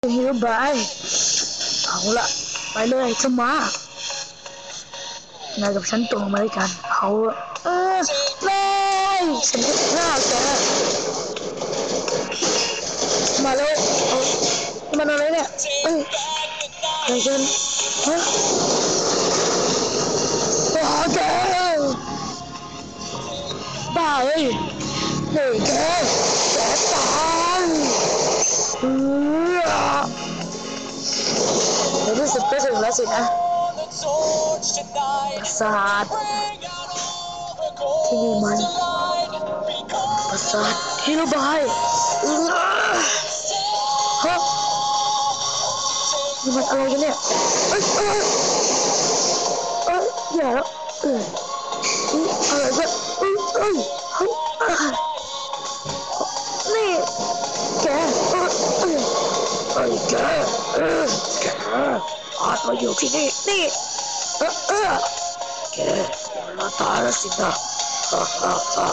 ฮิวบายเอาละไปเลยจะมานายกับฉันตรงมาด้วยกันเอาเออไม่ฉันจะฆ่าแกมาเลยเอามันอะไรเนี่ยเอ้ยอะไรกันฮะว้าแกบ้าเอ้ยเฮ้ยแกแกตายเออ สุดก็ถึงแล้วสินะปราสาทที่นี่มันปราสาทฮิโรบายฮะนี่มันอะไรกันเนี่ยเอ้ยเอ้ยเอ้ยอย่าแล้วเอ้ยอะไรกันเอ้ยเอ้ยเฮ้ยเอ้ยนี่แกเอ้ยเอ้ยแกเอ้ยแก อาจมาอยู่ที่นี่นี่เออเออแกมาตายแล้วสินะฮ่าฮ่าฮ่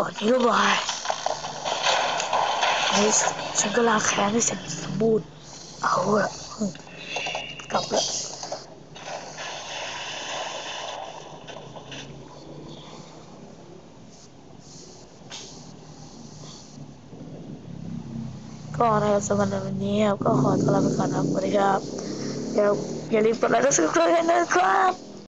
ก่อนที่รู้บายในที่ฉันก็ลาแค้นให้เสร็จสมบูรณ์เอาละกลับละก็นะครับสำหรับวันนี้ครับก็ขอตัวลาไปก่อนครับสวัสดีครับอย่าอย่าลืมกดไลค์และซับสไครต์นะครับ